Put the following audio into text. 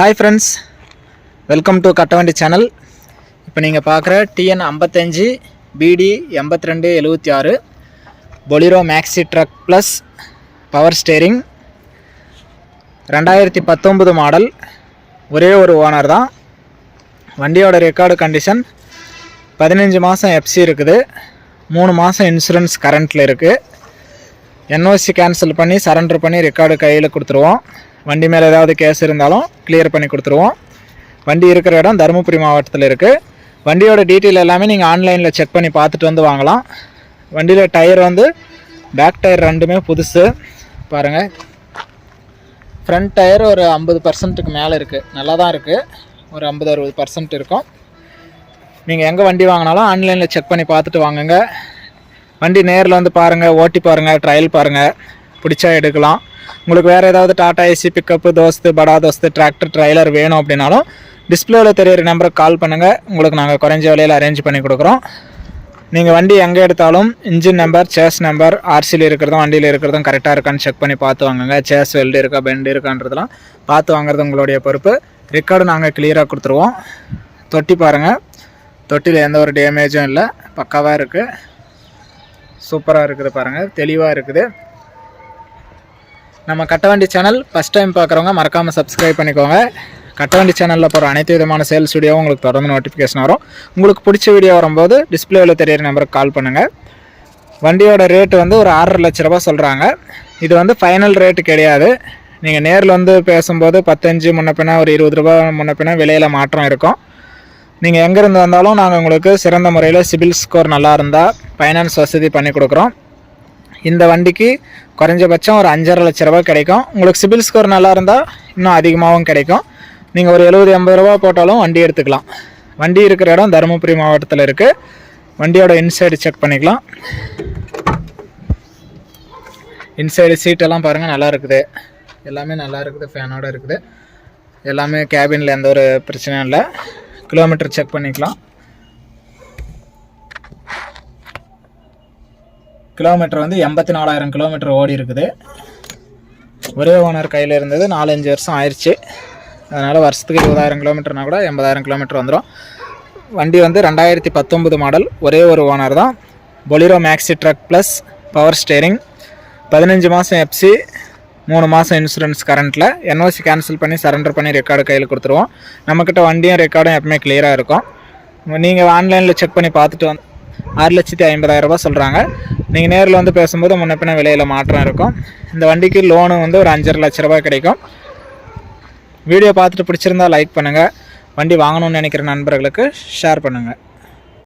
Hi friends welcome to Kattavandi channel இப்போ நீங்கள் பார்க்குற டிஎன் ஐம்பத்தஞ்சு பிடி எண்பத்தி ரெண்டு எழுபத்தி ஆறு Bolero maxi truck plus power steering ரெண்டாயிரத்தி பத்தொம்பது மாடல் ஒரே ஒரு ஓனர் தான். வண்டியோட ரெக்கார்டு கண்டிஷன் பதினஞ்சு மாதம் எஃப்சி இருக்குது. மூணு மாதம் இன்சூரன்ஸ் கரண்ட்டில் இருக்குது என்ஓசி கேன்சல் பண்ணி சரண்டர் பண்ணி ரெக்கார்டு கையில் கொடுத்துருவோம். வண்டி மேலே ஏதாவது கேஸ் இருந்தாலும் கிளியர் பண்ணி கொடுத்துருவோம். வண்டி இருக்கிற இடம் தருமபுரி மாவட்டத்தில் இருக்குது வண்டியோட டீட்டெயில் எல்லாமே நீங்கள் ஆன்லைனில் செக் பண்ணி பார்த்துட்டு வந்து வாங்கலாம். வண்டியில் டயர் வந்து பேக் டயர் ரெண்டுமே புதுசு. பாருங்கள் ஃப்ரண்ட் டயர் ஒரு ஐம்பது பர்சன்ட்டுக்கு மேலே இருக்குது நல்லா தான் இருக்குது ஒரு ஐம்பது அறுபது பர்சன்ட் இருக்கும். நீங்கள் எங்கே வண்டி வாங்கினாலும் ஆன்லைனில் செக் பண்ணி பார்த்துட்டு வாங்குங்க. வண்டி நேரில் வந்து பாருங்கள் ஓட்டி பாருங்கள் ட்ரையல் பாருங்கள் பிடிச்சா எடுக்கலாம். உங்களுக்கு வேறு ஏதாவது டாடா ஏசி பிக்கப்பு தோஸ்து படா தோஸ்து டிராக்டர் ட்ரைலர் வேணும் அப்படின்னாலும் டிஸ்பிளேவில் தெரியிற நம்பருக்கு கால் பண்ணுங்கள் உங்களுக்கு நாங்கள் குறைஞ்ச விலையில் அரேஞ்ச் பண்ணி கொடுக்குறோம். நீங்கள் வண்டி எங்கே எடுத்தாலும் இன்ஜின் நம்பர் சேஸ் நம்பர் ஆர்சியில் இருக்கிறதும் வண்டியில் இருக்கிறதும் கரெக்டாக இருக்கான்னு செக் பண்ணி பார்த்து வாங்குங்க. சேஸ் வெல்டு இருக்கா பெண்டு இருக்கான்றதெல்லாம் பார்த்து வாங்குறது உங்களுடைய பொறுப்பு. ரெக்கார்டு நாங்கள் கிளியராக கொடுத்துருவோம். தொட்டி பாருங்கள் தொட்டியில் எந்த ஒரு டேமேஜும் இல்லை. பக்காவாக இருக்குது சூப்பராக இருக்குது பாருங்கள் தெளிவாக இருக்குது. நம்ம கட்டவண்டி சேனல் ஃபஸ்ட் டைம் பார்க்குறவங்க மறக்காமல் சப்ஸ்கிரைப் பண்ணிக்கோங்க. கட்டவண்டி சேனலில் போகிற அனைத்து விதமான சேல்ஸ் வீடியோவும் உங்களுக்கு தொடர்ந்து நோட்டிஃபிகேஷன் வரும். உங்களுக்கு பிடிச்ச வீடியோ வரும்போது டிஸ்பிளேவில் தெரியிற நம்பருக்கு கால் பண்ணுங்கள் வண்டியோட ரேட்டு வந்து ஒரு ஆறரை லட்ச ரூபா சொல்கிறாங்க இது வந்து ஃபைனல் ரேட்டு கிடையாது. நீங்கள் நேரில் வந்து பேசும்போது பத்தஞ்சு முன்னப்பினா பின்ன ஒரு இருபது ரூபா முன்ன பின்ன விலையில் மாற்றம் இருக்கும். நீங்கள் எங்கேருந்து வந்தாலும் நாங்கள் உங்களுக்கு சிறந்த முறையில் சிபில் ஸ்கோர் நல்லா இருந்தால் ஃபைனான்ஸ் வசதி பண்ணி கொடுக்குறோம். இந்த வண்டிக்கு குறைஞ்சபட்சம் ஒரு அஞ்சரை லட்ச ரூபா கிடைக்கும். உங்களுக்கு சிபில் ஸ்கோர் நல்லா இருந்தால் இன்னும் அதிகமாகவும் கிடைக்கும். நீங்கள் ஒரு எழுபது எண்பது ரூபா போட்டாலும் வண்டி எடுத்துக்கலாம். வண்டி இருக்கிற இடம் தருமபுரி மாவட்டத்தில் இருக்குது வண்டியோட இன்சைடு செக் பண்ணிக்கலாம். இன்சைடு சீட்டெல்லாம் பாருங்கள் நல்லா இருக்குது. எல்லாமே நல்லா இருக்குது ஃபேனோடு இருக்குது. எல்லாமே கேபினில் எந்த ஒரு பிரச்சனையும் இல்லை. கிலோமீட்டர் செக் பண்ணிக்கலாம். கிலோமீட்டர் வந்து எண்பத்தி நாலாயிரம் கிலோமீட்டர் ஓடி இருக்குது. ஒரே ஓனர் கையில் இருந்தது. நாலஞ்சு வருஷம் ஆயிடுச்சு. அதனால் வருஷத்துக்கு இருபதாயிரம் கிலோமீட்டர்னா கூட எண்பதாயிரம் கிலோமீட்டர் வந்துடும் வண்டி வந்து ரெண்டாயிரத்தி பத்தொம்பது மாடல். ஒரே ஒரு ஓனர் தான். Bolero maxi truck plus power steering பதினஞ்சு மாதம் எஃப்சி மூணு மாதம் இன்சூரன்ஸ் கரண்ட்டில் என்ஓசி கேன்சல் பண்ணி சரண்டர் பண்ணி ரெக்கார்டு கையில் கொடுத்துருவோம். நம்மக்கிட்ட வண்டியும் ரெக்கார்டும் எப்பவுமே கிளியராக இருக்கும். நீங்கள் ஆன்லைனில் செக் பண்ணி பார்த்துட்டு வந்து ஆறு லட்சத்தி ஐம்பதாயிரம் ரூபாய் சொல்கிறாங்க நீங்கள் நேரில் வந்து பேசும்போது முன்னப்பின விலையில் மாற்றம் இருக்கும். இந்த வண்டிக்கு லோனு வந்து ஒரு அஞ்சரை லட்ச ரூபாய் கிடைக்கும். வீடியோ பார்த்துட்டு பிடிச்சிருந்தா லைக் பண்ணுங்கள் வண்டி வாங்கணும்னு நினைக்கிற நண்பர்களுக்கு ஷேர் பண்ணுங்கள்